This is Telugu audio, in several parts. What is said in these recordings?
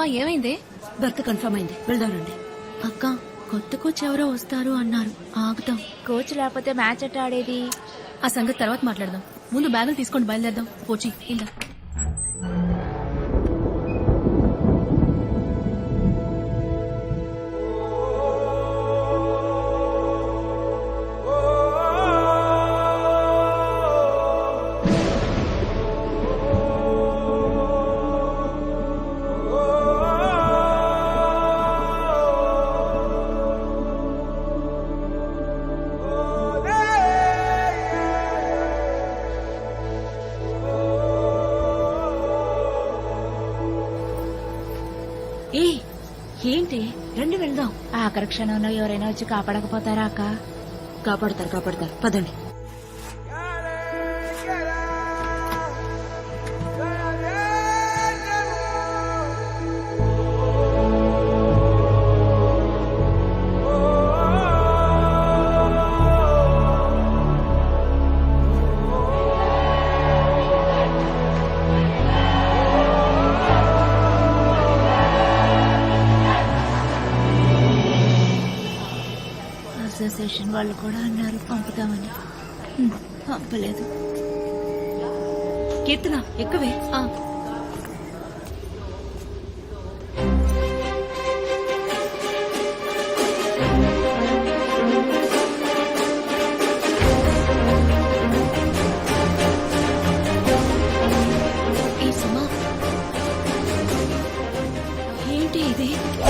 సుమా ఏమైంది? బర్త్ కన్ఫర్మ్ అయింది. వెళ్దానండి అక్క కొత్త కోచ్ ఎవరో వస్తారు అన్నారు. ఆగుతాం. కోచ్ లేకపోతే మ్యాచ్ ఎట్ట ఆడేది? ఆ సంగతి తర్వాత మాట్లాడదాం. ముందు బ్యాగులు తీసుకొని బయలుదేరదాం. పోచి ఇలా ఏంటి? రండి వెళ్దాం. ఆఖరి క్షణంలో ఎవరైనా వచ్చి కాపాడకపోతారా అక్క? కాపాడతారు కాపాడతారు. పదండి. వాళ్ళు కూడా అన్నారు. పంపుతామని. పంపలేదు. కీర్తన ఎక్కువే. ఆ, ఏంటి ఇది?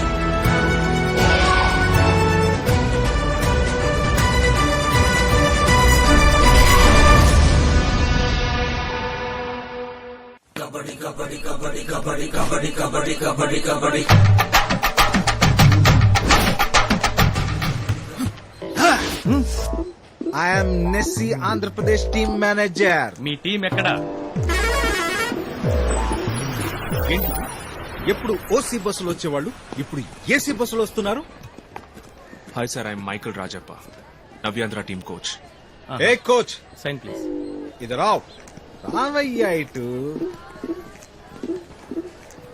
క- క- కప్పు ముఖ్యం బిగులు కప్పు ముఖ్యం ఐఎమ్ నెస్సీ ఆంధ్రప్రదేశ్ టీమ్ మేనేజర్ మీ టీం ఎక్కడ? ఏంటి? ఎప్పుడు ఓసీ బస్సులు వచ్చేవాళ్ళు? ఇప్పుడు ఏసీ బస్సులు వస్తున్నారు? Hi sir I'm Michael Rajappa Navyandhra team coach a coach sign please ఇది రావ్ రావయ్యా ఇటు.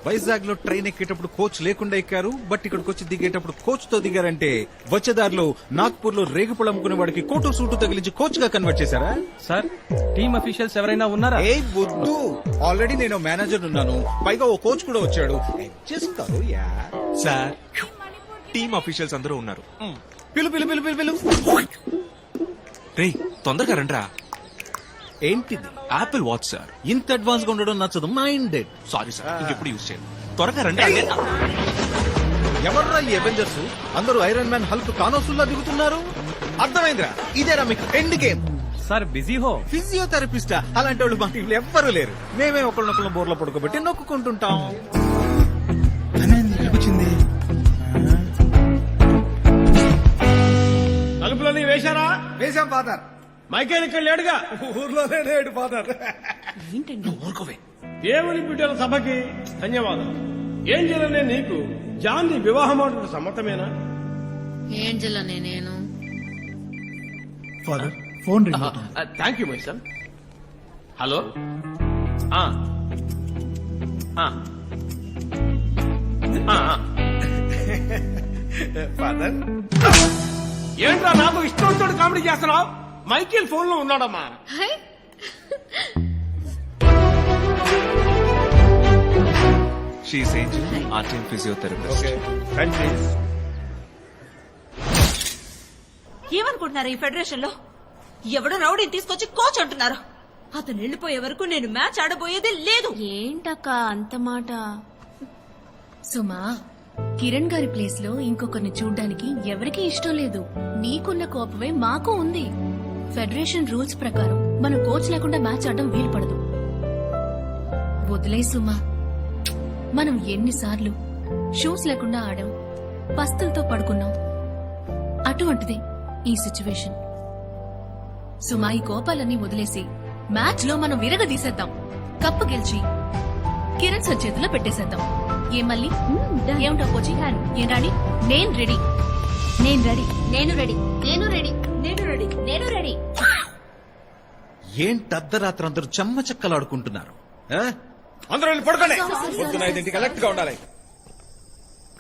వైజాగ్లో ట్రైన్ ఎక్కేటప్పుడు కోచ్ లేకుండా ఎక్కారు బట్ ఇక్కడికి వచ్చి దిగేటప్పుడు కోచ్తో దిగారంటే వచ్చేదారిలో నాగ్పూర్లో రేగుపళ్ళు అమ్ముకునే వాడికి కోటు సూటు తగిలించి కోచ్గా కన్వర్ట్ చేశారా? సార్ టీమ్ అఫీషియల్స్ ఎవరైనా ఉన్నారా? ఏ బుద్ధు ఆల్రెడీ నేను మేనేజర్ ఉన్నాను. పైగా ఓ కోచ్ కూడా వచ్చాడు. అడ్జస్ట్ కాదు యా సార్ టీమ్ అఫీషియల్స్ అందరూ ఉన్నారు. పిలు పిలు పిలు పిలు పిలు. రే తొందరగా రండ్రా. ఏంటిది? యాపిల్ వాచ్ సార్ ఇంత అడ్వాన్స్గా ఉండడం నచ్చదు. మైండెడ్ సారీ సార్ ఇంకెప్పుడు యూజ్ చేయండి త్వరగా రండి ఎవర్రా ఈ అవెంజర్స్ అందరూ ఐరన్ మ్యాన్ హల్క్ కానోసుల్లా దిగుతున్నారు? అర్థమైందిరా? ఇదేరా మీకు ఎండ్ గేమ్ సార్ బిజీ హో ఫిజియోథెరపిస్టా అలాంటి వాళ్ళు మా టీంలో ఎవ్వరూ లేరు. మేమే ఒకళ్ళనొకళ్ళ బోర్లో పడుకోబెట్టి నొక్కుంటుంటాం తలుపులని వేశారా? వేసాం ఫాదర్ మైకేల్ ఇక్కడ లేడుగా ఊర్లోనే లేడు ఫాదర్. ఏంటండి? దేవుని బిడ్డల సభకి ధన్యవాదాలు. ఏం చేయాలనే నీకు జాన్ని వివాహం అవడం సమ్మతమేనా? ఏంజల్ అనే నేను? Thank you my son. Hello? ఆ. ఆ. ఫాదర్. ఏంట్రా నాకు ఇష్టం వచ్చినట్టు కామెడీ చేస్తున్నావు? మైకేల్ ఫోన్లో ఉన్నాడమ్మా షీస్ ఏంజల్ ఆ టీమ్ ఫిజియోథెరపిస్ట్ ఏమనుకుంటున్నారు ఈ ఫెడరేషన్లో ఎవడో రౌడీని తీసుకొచ్చి కోచ్ అంటున్నారు. అతను వెళ్ళిపోయే వరకు నేను మ్యాచ్ ఆడబోయేది లేదు. ఏంటక్క అంత మాట? సుమా కిరణ్ గారి ప్లేస్లో ఇంకొకరిని చూడ్డానికి ఎవరికీ ఇష్టం లేదు. నీకున్న కోపమే మాకు ఉంది. ఫెడరేషన్ రూల్స్ ప్రకారం మనం కోచ్ లేకుండా మ్యాచ్ ఆడడం వీలు పడదు వదిలే సుమా. మనం ఎన్నిసార్లు షూస్ లేకుండా ఆడాం పస్తులతో పడుకున్నాం. అటువంటిది ఈ సిచ్యువేషన్. సుమా ఈ కోపాలన్నీ వదిలేసి మ్యాచ్లో మనం విరగదీసేద్దాం కప్పు గెలిచి కిరణ్ సార్ చేతిలో పెట్టేసేద్దాం. ఏం మళ్ళీ? ఏమిటో కోచి? ఏం రాణి? నేను రెడీ. నేను రెడీ. నేను రెడీ. నేను రెడీ. రెడీ నేను రెడీ. ఏంటి అర్ధరాత్రి అందరూ చెమ్మ చెక్కలాడుకుంటున్నారు ఆ? అందరూ వెళ్ళి పడుకోండి. పొద్దున ఐదింటికి అలర్ట్గా ఉండాలి.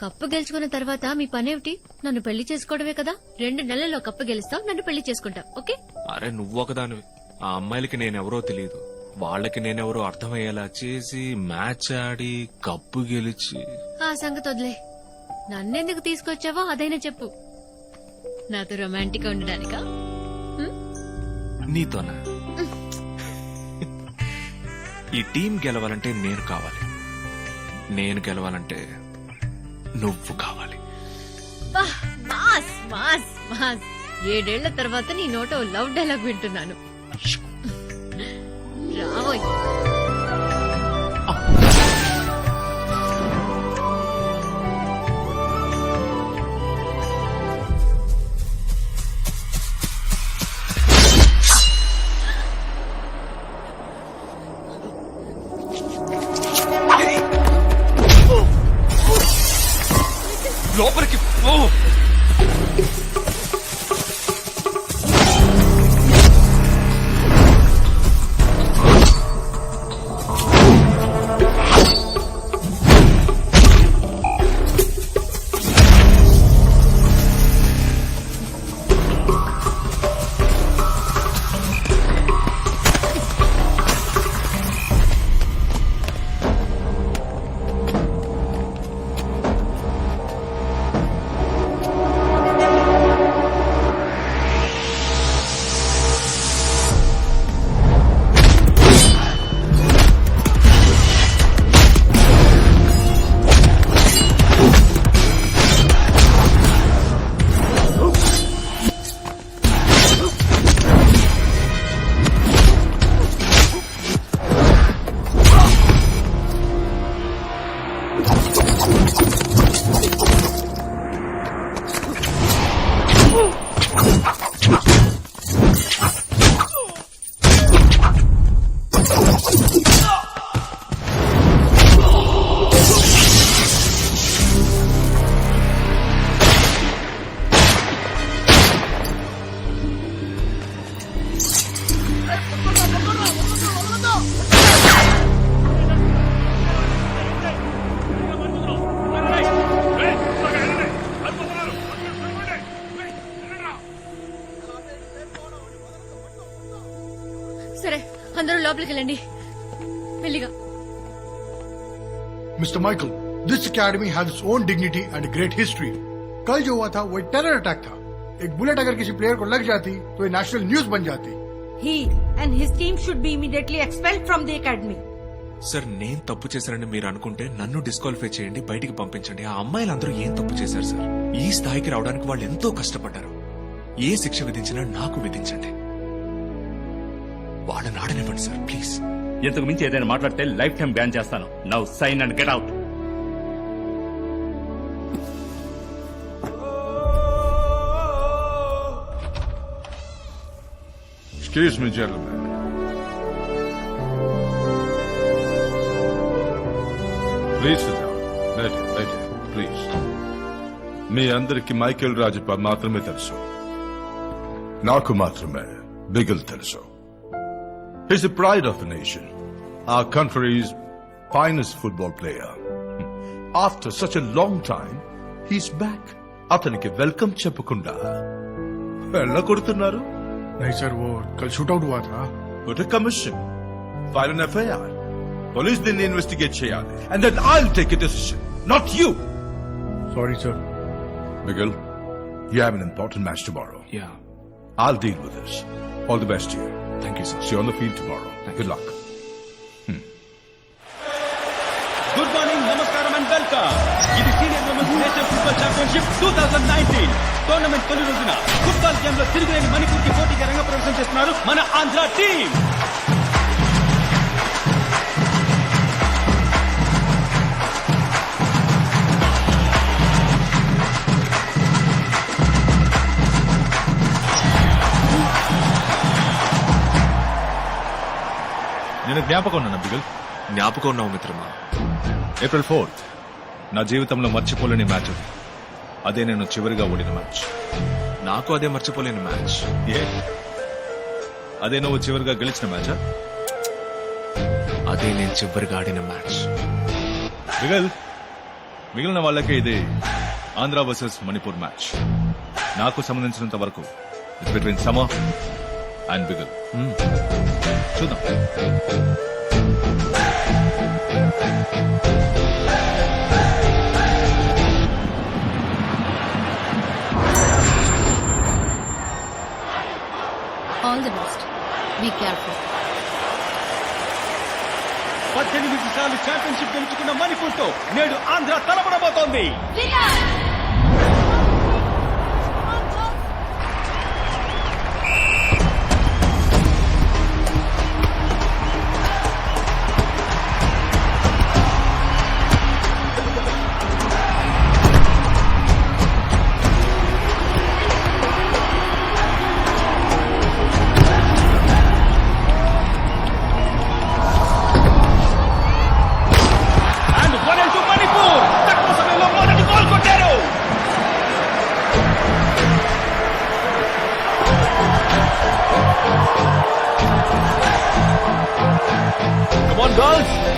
కప్పు గెలుచుకున్న తర్వాత మీ పనేమిటి? నన్ను పెళ్ళి చేసుకోవడమే కదా? రెండు నెలల్లో కప్పు గెలుస్తావు నన్ను పెళ్ళి చేసుకుంటావు ఓకే? అరే నువ్వు ఒకదానివి. ఆ అమ్మాయిలకి నేనెవరో తెలియదు వాళ్ళకి నేనెవరో అర్థమయ్యేలా చేసి మ్యాచ్ ఆడి కప్పు గెలిచి. ఆ సంగతి వదిలే. నన్నెందుకు తీసుకొచ్చావో అదైనా చెప్పు. నాతో రొమాంటిక్గా ఉండడానికా నీతోనా? ఈ టీం గెలవాలంటే నేను కావాలి. నేను గెలవాలంటే నువ్వు కావాలి. Mass mass mass. ఏడేళ్ళ తర్వాత నీ నోట లవ్ డైలాగ్ వింటున్నాను. రావోయ్. లోపలికి పో సరే లోపలికి వెళ్ళండి మెల్లిగా mister Michael this academy has its own dignity and great history कल जो हुआ था वो एक टेरर अटैक था एक बुलेट अगर किसी प्लेयर को लग जाती तो ये नेशनल न्यूज बन जाती he and his team should be immediately expelled from the academy sir నేను తప్పు చేశారని మీరు అనుకుంటే నన్ను డిస్క్వాలిఫై చేయండి బయటికి పంపించండి ఆ అమ్మాయిలందరూ ఏం తప్పు చేశారు సార్ ఈ స్థాయికి రావడానికి వాళ్ళు ఎంతో కష్టపడ్డారు ఏ శిక్ష విధించినా నాకు విధించండి వాళ్ళని ఆడనివ్వండి సార్ ప్లీజ్ ఇంతకు మించి ఏదైనా మాట్లాడితే లైఫ్ టైం బ్యాన్ చేస్తాను. Now sign and get out Excuse me, gentlemen. Later, please. మీ అందరికి మైకేల్ రాజప్ప మాత్రమే తెలుసు. నాకు మాత్రమే బిగిల్ తెలుసు. His the pride of the nation ah country's finest football player after such a long time he's back అతనికి వెల్కమ్ చెప్పకుండా వెళ్ళగొడుతున్నారు नहीं सर वो कल शूट आउट हुआ था Put a commission. File an FIR. Police దీన్ని ఇన్వెస్టిగేట్ చేయాలి And then I'll take a decision. Not you. Sorry sir Miguel, you have an important match tomorrow. Yeah I'll deal with this. All the best to you. Thank you sir See you on the field tomorrow. Good luck. Good morning నమస్కారం అండ్ వెల్కమ్ ఇది senior women's national football championship two thousand nineteen tournament తొలి రోజున ఫుట్బాల్ గేమ్లో తిరిగిలేని మణిపూర్కి పోటీగా రంగ ప్రవేశం చేస్తున్నారు మన ఆంధ్ర టీం. జ్ఞాపకం ఉన్నా బిగుల్ జ్ఞాపకం ఉన్నావు మిత్రమా? ఏప్రిల్ ఫోర్త్ నా జీవితంలో మర్చిపోలేని మ్యాచ్ అది. అదే నేను చివరిగా ఓడిన మ్యాచ్. నాకు అదే మర్చిపోలేని మ్యాచ్. ఏ? అదే నువ్వు చివరిగా గెలిచిన మ్యాచా? అదే నేను చివరిగా ఆడిన మ్యాచ్. బిగల్ మిగిలిన వాళ్ళకే ఇది ఆంధ్ర వర్సెస్ మణిపూర్ మ్యాచ్. నాకు సంబంధించినంత వరకు it's between Samar and Bigil చూద్దాం. All the best be careful పద్దెనిమిది సార్లు ఛాంపియన్షిప్ గెలుచుకున్న మణిపూర్తో నేడు ఆంధ్ర తలపడబోతోంది. on, girls!